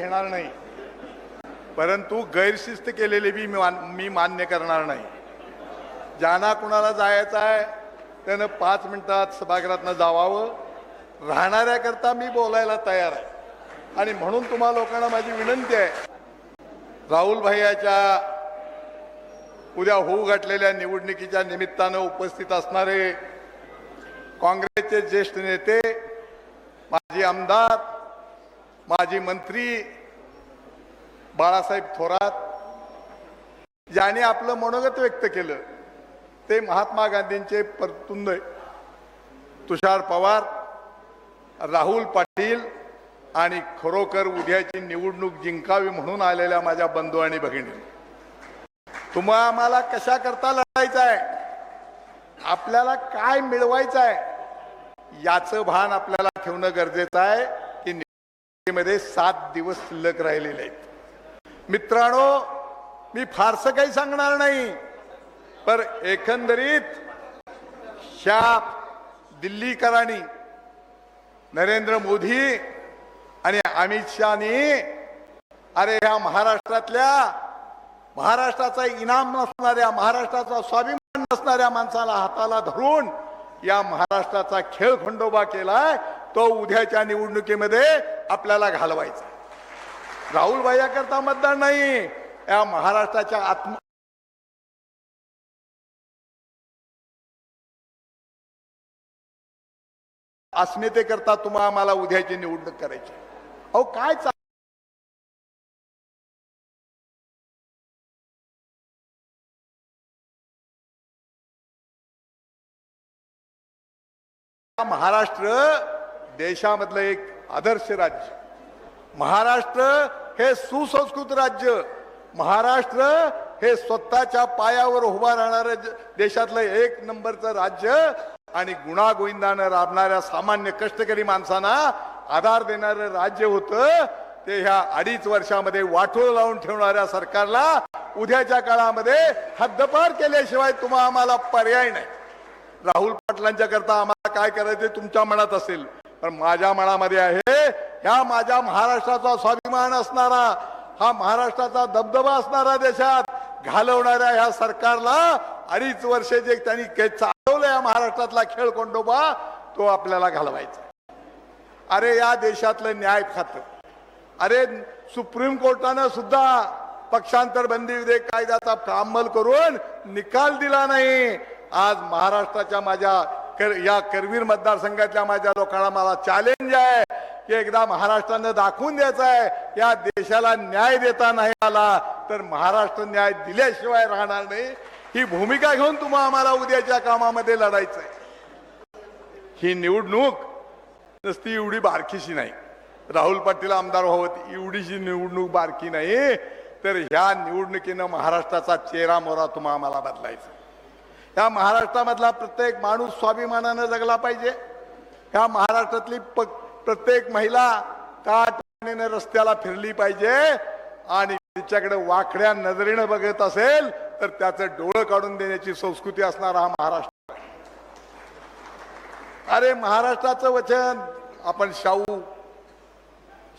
घेणार नाही. परंतु गैरशिस्त केलेली बी मी मान- मी मान्य करणार नाही. ज्यांना कुणाला जायचं आहे त्यानं पाच मिनिटात सभागृहातनं जावावं. राहणाऱ्याकरता मी बोलायला तयार आहे. आणि म्हणून तुम्हा लोकांना माझी विनंती आहे राहुल भैयाच्या उद्या होऊ घातलेल्या निवडणुकीच्या निमित्तानं उपस्थित असणारे काँग्रेसचे ज्येष्ठ नेते माजी आमदार माजी मंत्री बाळासाहेब थोरात ज्याने आपलं मनोगत व्यक्त केलं ते महात्मा गांधींचे परतुंद तुषार पवार राहुल पाटील आणि खरोखर उद्याची निवडणूक जिंकावी म्हणून आलेल्या माझ्या बंधू आणि भगिनी. तुम्हा आम्हाला कशा करता लढायचं आहे? आपल्याला काय मिळवायचं आहे? याचं भान आपल्याला ठेवणं गरजेचं आहे. मध्ये सात दिवस शिल्लक राहिलेले आहेत. मित्रांनो मी फारसं काही सांगणार नाही पर एकंदरीत ह्या दिल्लीकरांनी नरेंद्र मोदी आणि अमित शहानी अरे ह्या महाराष्ट्रातल्या महाराष्ट्राचा इनाम नसणाऱ्या महाराष्ट्राचा स्वाभिमान नसणाऱ्या माणसाला हाताला धरून या महाराष्ट्राचा खेळ खंडोबा केलाय तो उद्याच्या निवडणुकीमध्ये आपल्याला घालवायचा. राहुल भाया करता मतदान नाही. या महाराष्ट्राच्या आत्म अस्मितेकरता तुम्हा आम्हाला उद्याची निवडणूक करायची. अहो काय महाराष्ट्र देशामधलं एक आदर्श राज्य. महाराष्ट्र हे सुसंस्कृत राज्य. महाराष्ट्र हे स्वतःच्या पायावर उभा राहणारं देशातलं एक नंबरचं राज्य आणि गुणागोविंदानं राबणाऱ्या सामान्य कष्टकरी माणसांना आधार देणारं राज्य होतं. ते ह्या अडीच वर्षामध्ये वाटोळ लावून ठेवणाऱ्या सरकारला उद्याच्या काळामध्ये हद्दपार केल्याशिवाय तुम्हा आम्हाला पर्याय नाही. राहुल पाटलांच्या करता आम्हाला काय करायचं तुमच्या मनात असेल? पण माझ्या मनामध्ये आहे ह्या माझ्या महाराष्ट्राचा स्वाभिमान असणारा हा महाराष्ट्राचा दबदबा असणारा देशात घालवणाऱ्या ह्या सरकारला अडीच वर्ष जे त्यांनी चालवलं या महाराष्ट्रातला खेळ कोंडोबा तो आपल्याला घालवायचा. अरे या देशातलं न्याय खातं. अरे सुप्रीम कोर्टानं सुद्धा पक्षांतर बंदी विधेयक कायद्याचा अंमल करून निकाल दिला नाही. आज महाराष्ट्राच्या माझ्या कर, या करवीर मतदारसंघातल्या माझ्या लोकांना मला चॅलेंज आहे की एकदा महाराष्ट्रानं दाखवून द्यायचं आहे या देशाला न्याय देता नाही आला तर महाराष्ट्र न्याय दिल्याशिवाय राहणार नाही. ही भूमिका घेऊन तुम्हा आम्हाला उद्याच्या कामामध्ये लढायचं आहे ही निवडणूक नसती एवढी बारकीशी नाही. राहुल पाटील आमदार व्हावं एवढीशी निवडणूक बारकी नाही तर ह्या निवडणुकीनं महाराष्ट्राचा चेहरा मोरा तुम्हा आम्हाला बदलायचा या महाराष्ट्रामधला प्रत्येक माणूस स्वाभिमानानं जगला पाहिजे. या महाराष्ट्रातली प प्रत्येक महिला काटने रस्त्याला फिरली पाहिजे आणि तिच्याकडे वाकड्या नजरेनं बघत असेल तर त्याचं डोळं काढून देण्याची संस्कृती असणारा हा महाराष्ट्र. अरे महाराष्ट्राचं वचन आपण शाहू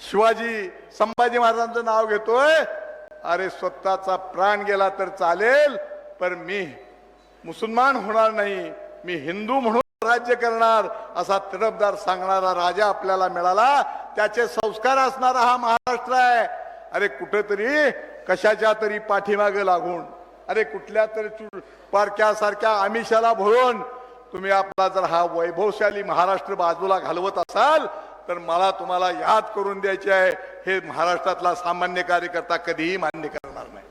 शिवाजी संभाजी महाराजांचं नाव घेतोय. अरे स्वतःचा प्राण गेला तर चालेल पण मी मुसलमान होणार नाही मी हिंदू म्हणून राज्य करणार असा तडफदार सांगणारा राजा आपल्याला मिळाला. त्याचे संस्कार असणारा हा महाराष्ट्र आहे. अरे कुठेतरी कशाच्या तरी पाठीमागे लागून. अरे कुठल्या तरी पारख्यासारख्या आमिषाला भरून तुम्ही आपला जर हा वैभवशाली महाराष्ट्र बाजूला घालवत असाल तर मला तुम्हाला याद करून द्यायचे आहे हे महाराष्ट्रातला सामान्य कार्यकर्ता कधीही मान्य करणार नाही.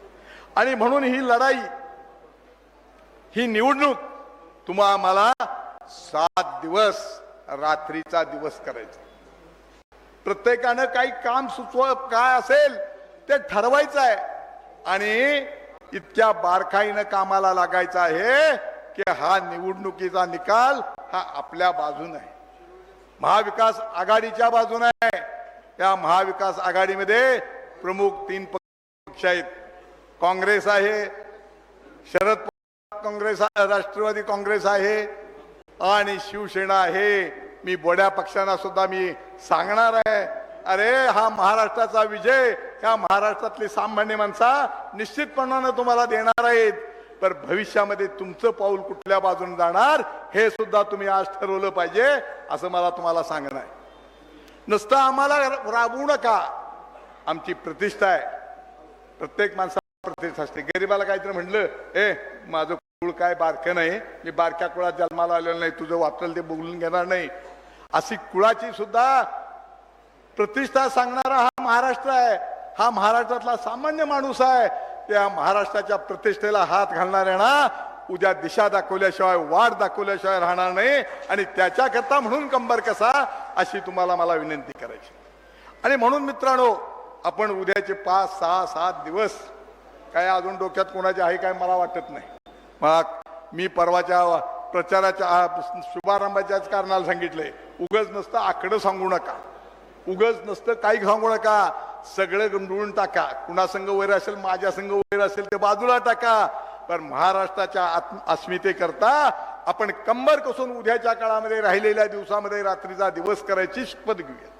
आणि म्हणून ही लढाई ही निवडणूक तुम्हा आम्हाला सात दिवस रात्रीचा दिवस करायचा. प्रत्येकानं काही काम सुचव काय असेल ते ठरवायचं आहे. आणि इतक्या बारकाईनं कामाला लागायचं आहे की हा निवडणुकीचा निकाल हा आपल्या बाजून आहे. महाविकास आघाडीच्या बाजून आहे. या महाविकास आघाडीमध्ये प्रमुख तीन पक्ष आहेत. काँग्रेस आहे शरद काँग्रेस राष्ट्रवादी काँग्रेस आहे आणि शिवसेना आहे. मी बोड्या पक्षांना सुद्धा मी सांगणार आहे. अरे हा महाराष्ट्राचा विजय ह्या महाराष्ट्रातली सामान्य माणसा निश्चितपणानं तुम्हाला देणार आहेत. तर भविष्यामध्ये तुमचं पाऊल कुठल्या बाजूने जाणार हे सुद्धा तुम्ही आज ठरवलं पाहिजे असं मला तुम्हाला सांगणं आहे. नुसतं आम्हाला राबवू नका. आमची प्रतिष्ठा आहे. प्रत्येक माणसाला प्रतिष्ठा असते. गरीबाला काहीतरी म्हणलं ए माझं कुळ काय बारकं नाही मी बारक्या कुळात जन्माला आलेलं नाही तुझं वाचलं ते बोलून घेणार नाही. अशी कुळाची सुद्धा प्रतिष्ठा सांगणारा हा महाराष्ट्र आहे. हा महाराष्ट्रातला सामान्य माणूस आहे. त्या महाराष्ट्राच्या प्रतिष्ठेला हात घालणाऱ्यांना उद्या दिशा दाखवल्याशिवाय वाट दाखवल्याशिवाय राहणार नाही. आणि त्याच्याकरता म्हणून कंबर कसा अशी तुम्हाला मला विनंती करायची. आणि म्हणून मित्रांनो आपण उद्याचे पाच सहा सात दिवस काय अजून डोक्यात कोणाचे आहे काय मला वाटत नाही. मग मी परवाच्या प्रचाराच्या शुभारंभाच्याच कारणाला सांगितलंय उगच नसतं आकडं सांगू नका. उगच नसतं काही सांगू नका. सगळं गंडळून टाका. कुणासंघ वैर असेल माझ्या संघ वैर असेल ते बाजूला टाका. पण महाराष्ट्राच्या आत्म अस्मितेकरता आपण कंबर कसून उद्याच्या काळामध्ये राहिलेल्या दिवसामध्ये रात्रीचा दिवस करायची शपथ घेऊया.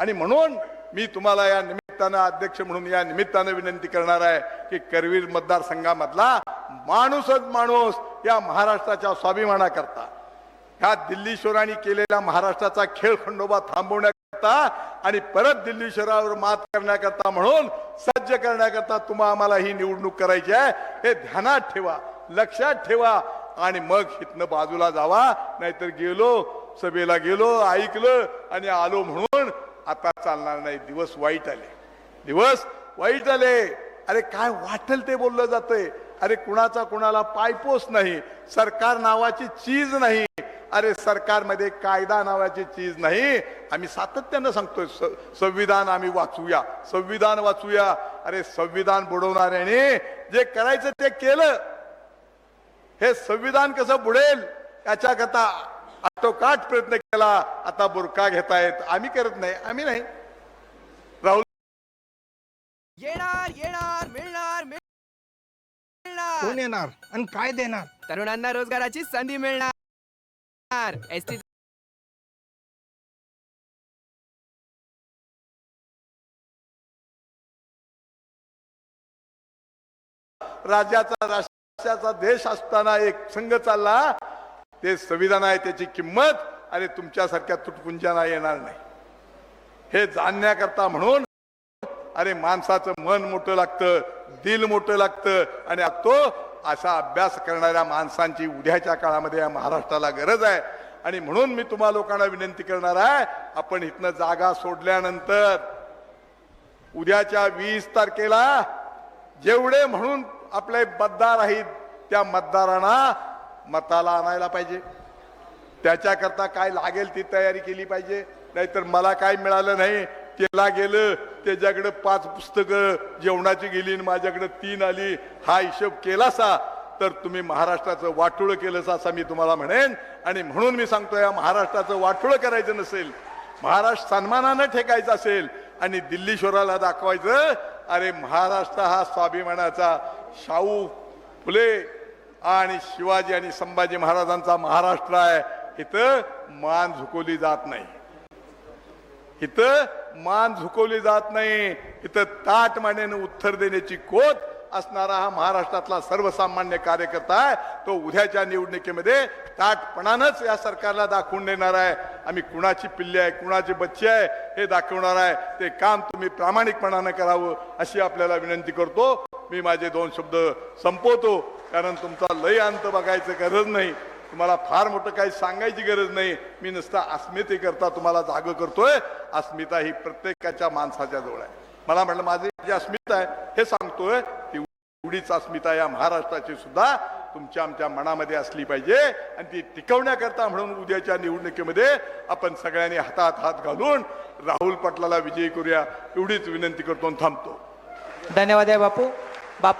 आणि म्हणून मी तुम्हाला या निमित्तानं अध्यक्ष म्हणून या निमित्तानं विनंती करणार आहे की करवीर मतदारसंघामधला माणूसच माणूस या महाराष्ट्राच्या स्वाभिमानाकरता. ह्या दिल्लीश्वरांनी केलेला महाराष्ट्राचा खेळ खंडोबा थांबवण्याकरता आणि परत दिल्लीश्वरावर मात करण्याकरता म्हणून सज्ज करण्याकरता तुम्हा आम्हाला ही निवडणूक करायची आहे. हे ध्यानात ठेवा लक्षात ठेवा आणि मग इथनं बाजूला जावा. नाहीतर गेलो सभेला गेलो ऐकलं आणि आलो म्हणून आता चालणार नाही. दिवस वाईट आले. दिवस वाईट आले. अरे काय वाटेल ते बोललं जातंय. अरे कुणाचा कुणाला पायपोस नाही सरकार नावाची चीज नाही. अरे सरकारमध्ये कायदा नावाची चीज नाही. आम्ही सातत्यानं सांगतोय स- संविधान आम्ही वाचूया संविधान वाचूया. अरे संविधान बुडवणाऱ्याने जे करायचं ते केलं. हे संविधान कसं बुडेल याच्याकरता आटोकाट प्रयत्न केला आता बुरका घेतायत. आम्ही करत नाही आम्ही नाही. राहुल येणार येणार. कोण येणार आणि काय देणार? तरुणांना रोजगाराची संधी मिळणार. एस टी राज्याचा राष्ट्राचा देश असताना एक संघ चालला. ते संविधान आहे त्याची किंमत आणि तुमच्यासारख्या तुटपुंजाना येणार नाही. हे जाणण्याकरता म्हणून अरे माणसाचं मन मोठं लागतं दिल मोठं लागतं आणि तो असा अभ्यास करणाऱ्या माणसांची उद्याच्या काळामध्ये या महाराष्ट्राला गरज आहे. आणि म्हणून मी तुम्हा लोकांना विनंती करणार आहे आपण इथनं जागा सोडल्यानंतर उद्याच्या वीस तारखेला जेवढे म्हणून आपले मतदार आहेत त्या मतदारांना मताला आणायला पाहिजे. त्याच्याकरता काय लागेल ती तयारी केली पाहिजे. नाहीतर मला काय मिळालं नाही केला गेलं त्याच्याकडं पाच पुस्तकं जेवणाची गेली आणि माझ्याकडं तीन आली. हा हिशोब केलासा तर तुम्ही महाराष्ट्राचं वाटोळं केलं असं मी तुम्हाला म्हणेन. आणि म्हणून मी सांगतो या महाराष्ट्राचं वाटोळं करायचं नसेल महाराष्ट्र सन्मानानं ठेकायचं असेल आणि दिल्लीश्वराला दाखवायचं अरे महाराष्ट्र हा स्वाभिमानाचा शाहू फुले आणि शिवाजी आणि संभाजी महाराजांचा महाराष्ट्र आहे. इथं मान झुकवली जात नाही. इथं मान झुकवली जात नाही. इथं ताट मानेनं उत्तर देण्याची कोत असणारा हा महाराष्ट्रातला सर्वसामान्य कार्यकर्ता आहे. तो उद्याच्या निवडणुकीमध्ये ताटपणानंच या सरकारला दाखवून देणार आहे. आम्ही कुणाची पिल्ले आहे कुणाची बच्ची आहे हे दाखवणार आहे. ते काम तुम्ही प्रामाणिकपणानं करावं अशी आपल्याला विनंती करतो. मी माझे दोन शब्द संपवतो. कारण तुमचा लय अंत बघायचं गरज नाही. तुम्हाला फार मोठं काही सांगायची गरज नाही. मी नुसता अस्मितेकरता तुम्हाला जाग करतोय. अस्मिता ही प्रत्येकाच्या माणसाच्या जवळ आहे. मला म्हटलं माझी जी अस्मिता आहे हे सांगतोय ती एवढीच अस्मिता या महाराष्ट्राची सुद्धा तुमच्या आमच्या मनामध्ये असली पाहिजे आणि ती टिकवण्याकरता म्हणून उद्याच्या निवडणुकीमध्ये आपण सगळ्यांनी हातात हात घालून राहुल पाटलाला विजयी करूया. एवढीच विनंती करतो आणि थांबतो. धन्यवाद आहे बापू. बापू